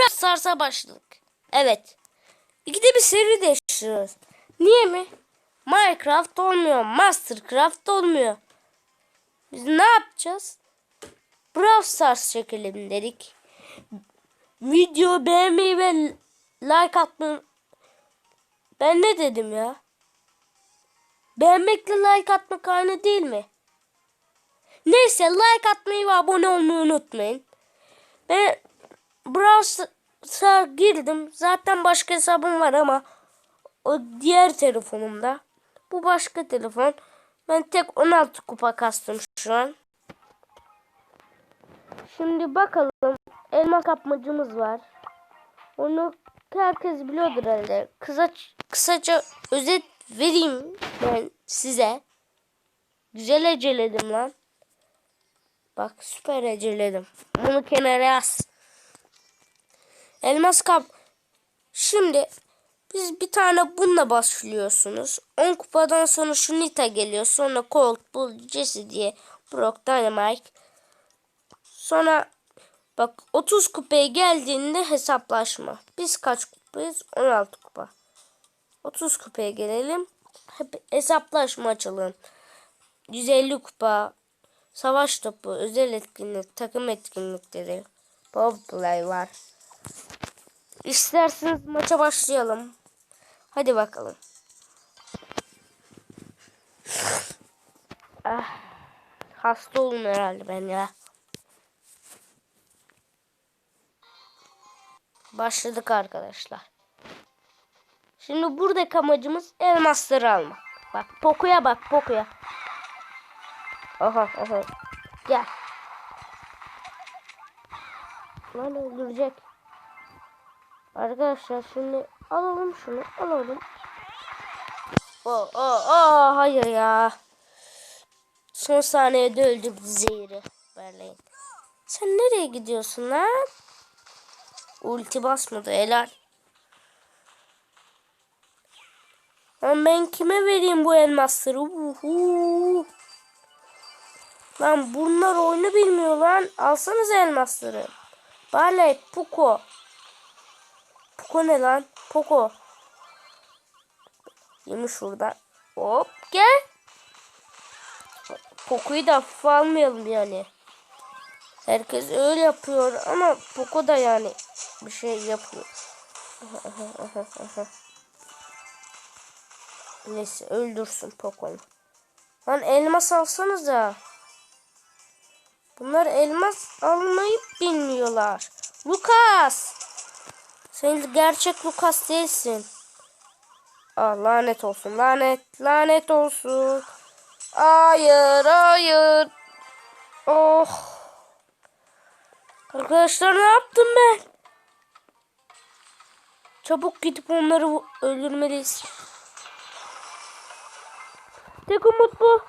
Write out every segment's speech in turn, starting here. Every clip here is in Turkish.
Brawl Stars'a başladık. Evet. İkide bir seri değiştiriyoruz. Niye mi? Minecraft olmuyor. Mastercraft olmuyor. Biz ne yapacağız? Brawl Stars çekelim dedik. Video beğenmeyi ve like atmayı... Ben ne dedim ya? Beğenmekle like atmak aynı değil mi? Neyse like atmayı ve abone olmayı unutmayın. Ben Stars'a girdim. Zaten başka hesabım var ama o diğer telefonumda. Bu başka telefon. Ben tek 16 kupa kastım şu an. Şimdi bakalım. Elma kapmacımız var. Onu herkes biliyordur herhalde. Kısa, kısaca özet vereyim ben size. Güzel eceledim lan. Bak süper eceledim. Bunu kenara yaz. Elmas kap. Şimdi biz bir tane bununla başlıyorsunuz. 10 kupadan sonra şu Nita geliyor. Sonra Colt, Bull, Jesse diye Brock, Dynamite. Sonra bak 30 kupaya geldiğinde hesaplaşma. Biz kaç kupayız? 16 kupa. 30 kupaya gelelim. Hep hesaplaşma açalım. 150 kupa, savaş topu, özel etkinlik, takım etkinlikleri, power play var. İsterseniz maça başlayalım. Hadi bakalım. Ah, hasta oldum herhalde ben ya. Başladık arkadaşlar. Şimdi buradaki amacımız elmasları almak. Bak Poco'ya bak Poco'ya. Aha aha. Gel. Lan öldürecek. Arkadaşlar şimdi alalım şunu alalım. Oh oh oh hayır ya. Son saniyede öldürdü zehri. Berlin. Sen nereye gidiyorsun lan? Ulti basmadı helal. Lan ben kime vereyim bu elmasları? Uhu. Lan bunlar oyunu bilmiyor lan. Alsanız elmasları. Barley, Puko. Puko ne lan? Poco. Yemiş şurada. Hop gel. Poco'yu da hafife almayalım yani. Herkes öyle yapıyor ama Poco da yani bir şey yapıyor. Neyse öldürsün Poco'nu. Lan elmas alsanıza. Bunlar elmas almayı bilmiyorlar. Lucas. Sen gerçek Lucas değilsin. Ah lanet olsun lanet lanet olsun. Hayır hayır. Oh. Arkadaşlar ne yaptım ben? Çabuk gidip onları öldürmeliyiz. Tek umut bu.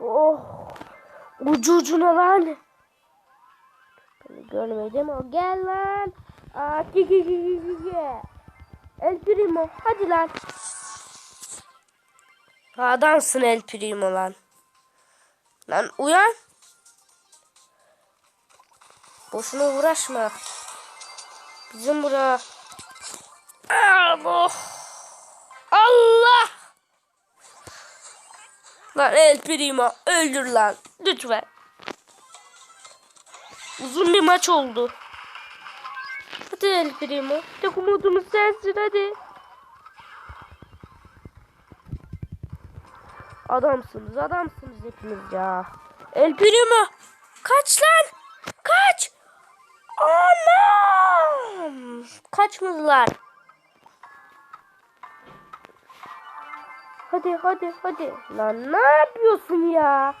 Oh. Ucu ucuna lan. Görmedim o. Gel lan. Aa, ki ki ki ki ki. El Primo. Hadi lan. Adamsın El Primo lan. Lan uyan. Boşuna uğraşma. Bizim bura. Allah. Allah. Lan El Primo öldür lan. Lütfen. Uzun bir maç oldu. Hadi El Primo. Tek umudumuz sensin hadi. Adamsınız adamsınız hepiniz ya. El Primo. Kaç lan. Kaç. Anam. Kaçmadılar. Hadi hadi hadi. Lan ne yapıyorsun ya?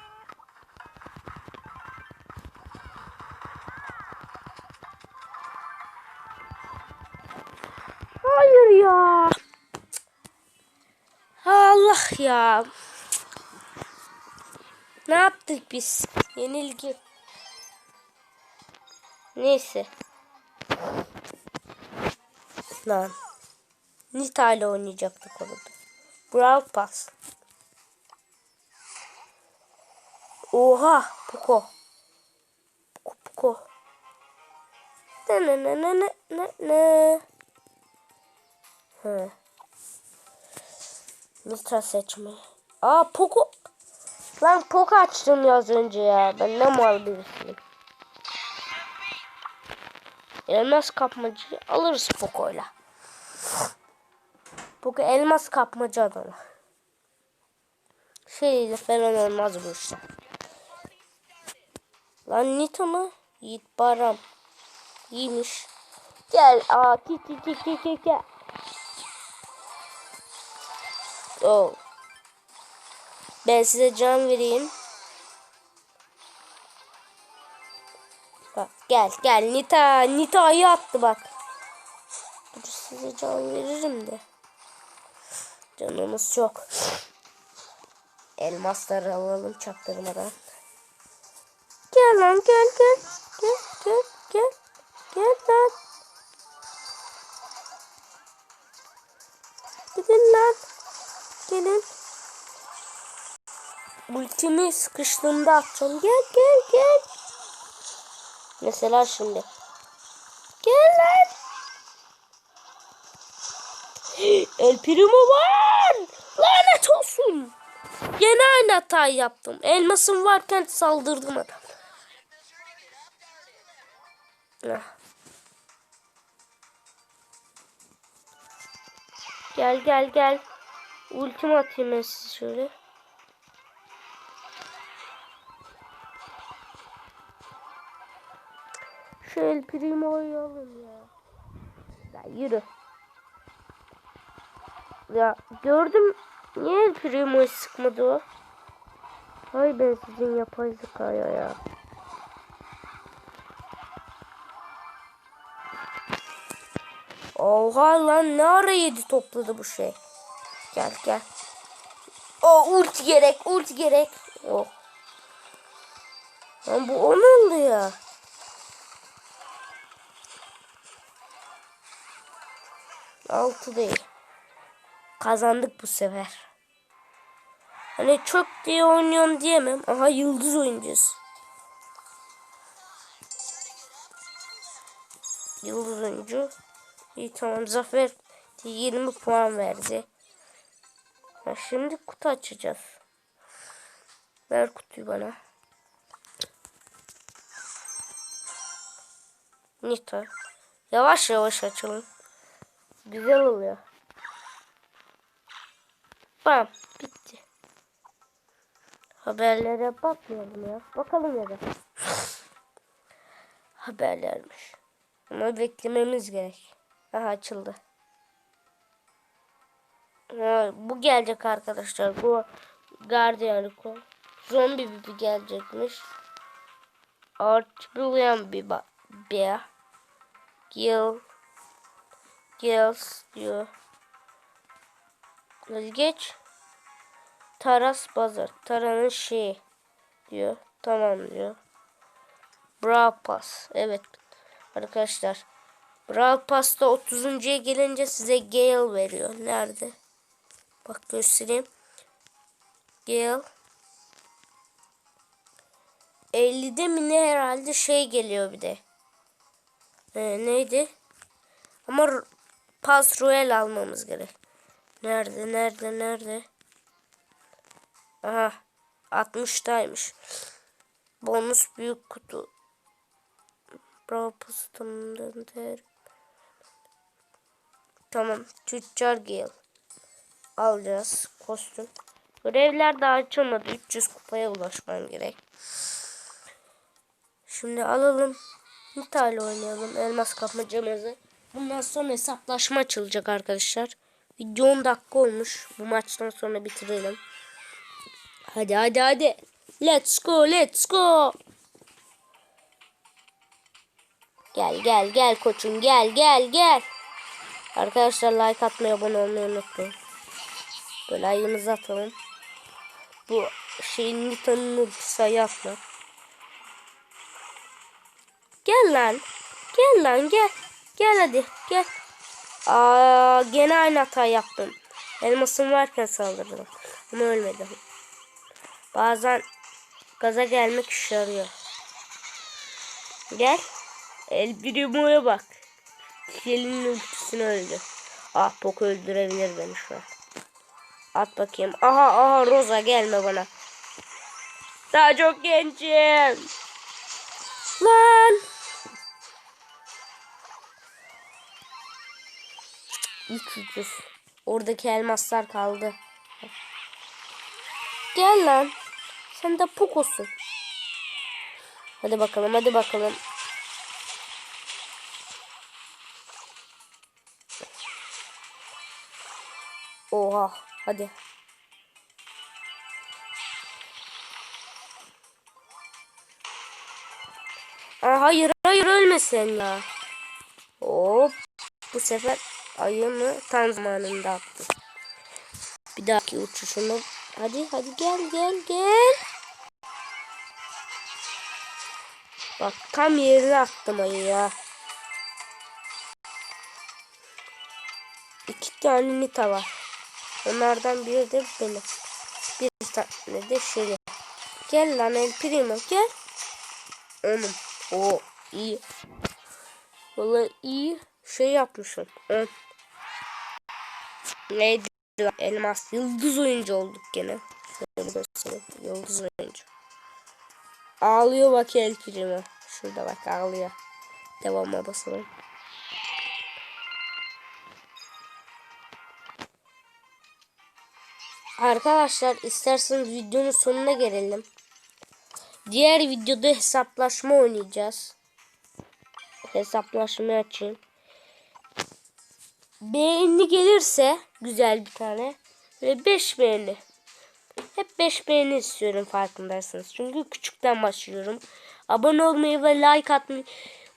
Ya. Allah ya. Ne yaptık biz? Yenilgi. Neyse. Lan. Nita ile oynayacaktık orada. Brawl Pass. Oha. Poco. Poco. Ne ne ne ne ne ne ne. He. Nitra seçme. Aa Poco. Lan Poco açtım ya az önce ya. Ben ne mal birisiyim. Elmas kapmacı alırız Poco'yla. Poco elmas kapmacı adamı. Şeyle falan olmaz bu işler. Lan Nita mı? Yiğit Baram. İyiymiş. Gel. Aa ki ki ki ki ki Oh. Ben size can vereyim. Bak gel gel Nita. Nita'yı attı bak. Dur size can veririm de. Canımız çok. Elmasları alalım çaktırmadan. Gel lan gel gel. Gel gel gel. Gel lan. Ultimi sıkıştığımda atacağım. Gel gel gel. Mesela şimdi. Gel lan. El Primo var. Lanet olsun. Yine aynı hatayı yaptım. Elmasım varken saldırdım adam. Gel gel gel. Ultim atayım ben size şöyle. Şu El Primo'yu alın ya. Ya yürü. Ya gördüm. Niye El Primo'yu sıkmadı o? Hay ben sizin yapay zekaya ya. Oha lan ne ara yedi topladı bu şey. Gel gel. O ulti gerek ulti gerek. Oh. Lan bu onun oldu ya. Altı değil. Kazandık bu sefer. Hani çok diye oynuyorum diyemem. Aha yıldız oyuncuyuz. Yıldız oyuncu. İyi tamam Zafer 20 puan verdi. Ha, şimdi kutu açacağız. Ver kutuyu bana. Nita. Yavaş yavaş açalım. Güzel oluyor. Bam. Bitti. Haberlere bakmayalım ya. Bakalım ya da. Haberlermiş. Ama beklememiz gerek. Aha açıldı. Ha, bu gelecek arkadaşlar. Bu Guardian Rico. Zombi bir gelecekmiş. Archbillion bir bir. Gil. Gills diyor. Hadi geç. Taras Bazar. Tara'nın şeyi diyor. Tamam diyor. Brawl Pass. Evet. Arkadaşlar. Brawl Pass'ta 30.ya gelince size Gale veriyor. Nerede? Bak göstereyim. Gale. 50'de mi ne herhalde şey geliyor bir de. Ee, neydi? Ama Pass Royal almamız gerek. Nerede? Nerede? Nerede? Aha. 60'taymış. Bonus büyük kutu. Bravo postamdan der. Tamam. Tüccar Gale. Alacağız. Kostüm. Görevler daha açılmadı. 300 kupaya ulaşmam gerek. Şimdi alalım. Nita'yla oynayalım. Elmas kapmacamızı. Bundan sonra hesaplaşma açılacak arkadaşlar. Video 10 dakika olmuş. Bu maçtan sonra bitirelim. Hadi hadi hadi. Let's go let's go. Gel gel gel koçum gel gel gel. Arkadaşlar like atmayı abone olmayı unutmayın. Böyle ayımızı atalım. Bu şeyin Nita'nın ultisi atma. Gel lan. Gel lan gel. Gel hadi gel. Aa gene aynı hata yaptım. Elmasım varken saldırdım. Ama ölmedim. Bazen gaza gelmek işe yarıyor. Gel. El Primo'ya bak. Kelinin ultisini öldü. Ah Poco öldürebilir beni şu an. At bakayım. Aha aha Rosa gelme bana. Daha çok gençim. İlk ucuz. Oradaki elmaslar kaldı. Gel lan. Sen de Poco'sun. Hadi bakalım hadi bakalım. Oha hadi. Aa, hayır hayır ölmesin ya. Hop. Bu sefer ayını tam zamanında attı. Bir dahaki uçuşunu. Hadi hadi gel gel gel. Bak tam yerine attım ayı ya. İki tane nita var. Onlardan biri de benim. Bir tane de Şeli. Gel lan El Primo gel. Oğlum. O iyi. Vallahi iyi şey yapmışım. On. Neydi? Elmas. Yıldız oyuncu olduk gene. Yıldız oyuncu. Ağlıyor bak El Primo. Şurada bak ağlıyor. Devamına basalım. Arkadaşlar isterseniz videonun sonuna gelelim. Diğer videoda hesaplaşma oynayacağız. Hesaplaşmayı açayım. Beğeni gelirse güzel bir tane ve 5 beğeni. Hep 5 beğeni istiyorum farkındaysanız. Çünkü küçükten başlıyorum. Abone olmayı ve like atmayı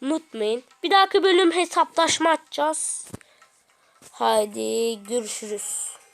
unutmayın. Bir dahaki bölüm hesaplaşma açacağız. Haydi görüşürüz.